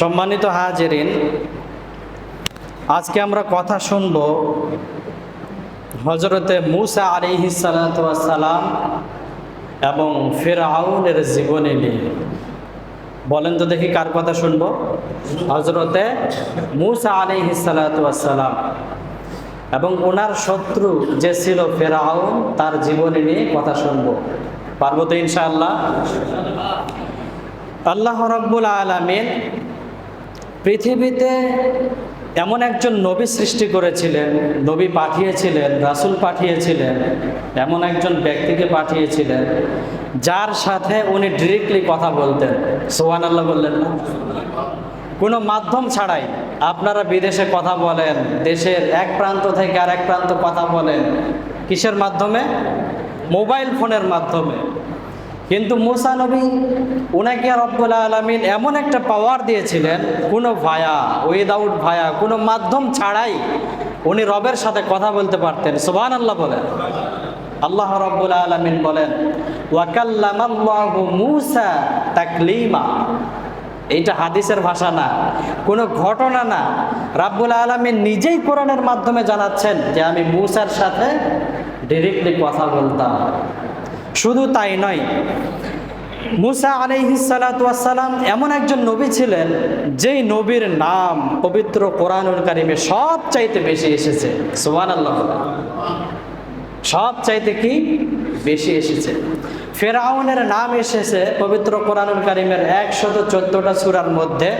সম্মানিত হাজেরিন, আজকে আমরা কথা শুনব হজরতে মুসা আলিহিসালাম এবং ফের ফেরাউনের জীবনী নিয়ে। বলেন তো দেখি কার কথা শুনব? হজরতে মুসা আলিহিসালাম এবং ওনার শত্রু যে ছিল ফের ফেরাউন তার জীবনী নিয়ে কথা শুনব। পারব তো ইনশাআল্লাহ? আল্লাহ রব্বুল আলমিন পৃথিবীতে এমন একজন নবী সৃষ্টি করেছিলেন, নবী পাঠিয়েছিলেন, রাসূল পাঠিয়েছিলেন, এমন একজন ব্যক্তিকে পাঠিয়েছিলেন, যার সাথে উনি ডিরেক্টলি কথা বলতেন। সোহান আল্লাহ বললেন না? কোনো মাধ্যম ছাড়াই আপনারা বিদেশে কথা বলেন, দেশের এক প্রান্ত থেকে আর এক প্রান্ত কথা বলেন, কিসের মাধ্যমে? মোবাইল ফোনের মাধ্যমে। কিন্তু মুসা নবী ওনাকে রব্বুল আলমিন এমন একটা পাওয়ার দিয়েছিলেন, কোনো ভায়া উইদাউট ভায়া, কোনো মাধ্যম ছাড়াই উনি রবের সাথে কথা বলতে পারতেন। সুবান আল্লাহ বলেন। আল্লাহ রব্বুল আলমিন বলেন, ওয়াকাল্লামাল্লাহু মুসা এইটা হাদিসের ভাষা না, কোনো ঘটনা না। রাব্বুল আলমিন নিজেই কোরআনের মাধ্যমে জানাচ্ছেন যে আমি মুসার সাথে ডিরেক্টলি কথা বলতাম। শুধু তাই নয়, মুসা আলাইহিসালাম এমন একজন নবী ছিলেন যেই নবীর নাম পবিত্র কোরআনুল কারিমে সব চাইতে বেশি এসেছে। সোহান আল্লাহ সব চাইতে কি? বেশি এসেছে। ফেরাউনের নাম এসেছে পবিত্র কোরআনুল কারিমের একশত চোদ্দটা সুরার মধ্যে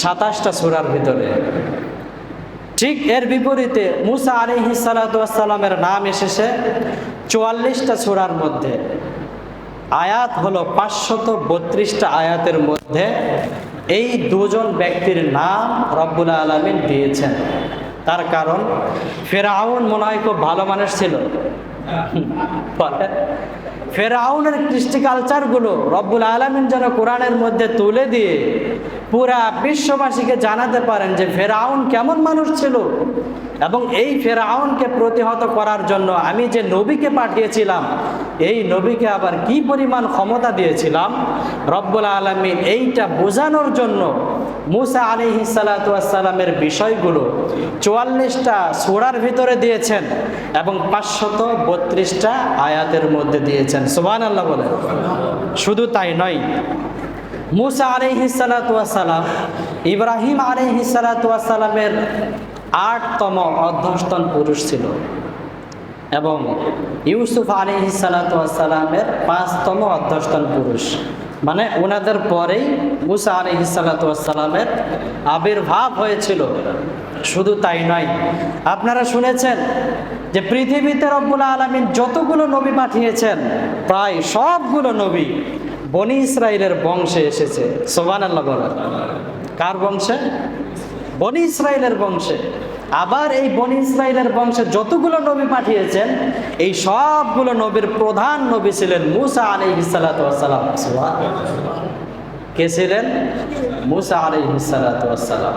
সাতাশটা সুরার ভিতরে। ঠিক এর বিপরীতে মুসা আলী সালাতামের নাম এসেছে চুয়াল্লিশটা সুরার মধ্যে। আয়াত হলো পাঁচশত বত্রিশটা আয়াতের মধ্যে এই দুজন ব্যক্তির নাম রব্বুল আলমিন দিয়েছেন। তার কারণ ফেরাউন মনে হয় খুব ভালো মানুষ ছিল। ফেরাউনের কৃষ্টি কালচারগুলো রব্বুল আলমিন যেন কোরআনের মধ্যে তুলে দিয়ে পুরা বিশ্ববাসীকে জানাতে পারেন যে ফেরাউন কেমন মানুষ ছিল এবং এই ফেরাউনকে প্রতিহত করার জন্য আমি যে নবীকে পাঠিয়েছিলাম, এই নবীকে আবার কি পরিমাণ ক্ষমতা দিয়েছিলাম? রব্বুল আলমিন এইটা বোঝানোর জন্য মুসা আলি সালাতামের বিষয়গুলো চুয়াল্লিশটা সোড়ার ভিতরে দিয়েছেন এবং পাঁচশত বত্রিশটা আয়াতের মধ্যে দিয়েছেন। সুবান আল্লাহ বলে শুধু তাই নয় মুসা আলিহিসালাতাম ইব্রাহিম আলিহিসালাতামের আটতম অধ্যস্তন পুরুষ ছিল। এবং ইউসুফ আলিহিসালাতামের পাঁচতম অধ্যস্তন পুরুষ। মানে ওনাদের পরেই মুসা আলিহিসালাতামের আবির্ভাব হয়েছিল। শুধু তাই নয়, আপনারা শুনেছেন যে পৃথিবীতে রব্বুল আলমিন যতগুলো নবী পাঠিয়েছেন, প্রায় সবগুলো নবী বনি ইসরায়েলের বংশে এসেছে। সোবান আল্লাহ কার বংশে? বনি ইসরায়েলের বংশে। আবার এই বনি ইসরায়েলের বংশে যতগুলো নবী পাঠিয়েছেন, এই সবগুলো নবীর প্রধান নবী ছিলেন মুসা আলী সালাম। কে ছিলেন? মুসা আলী সালাম।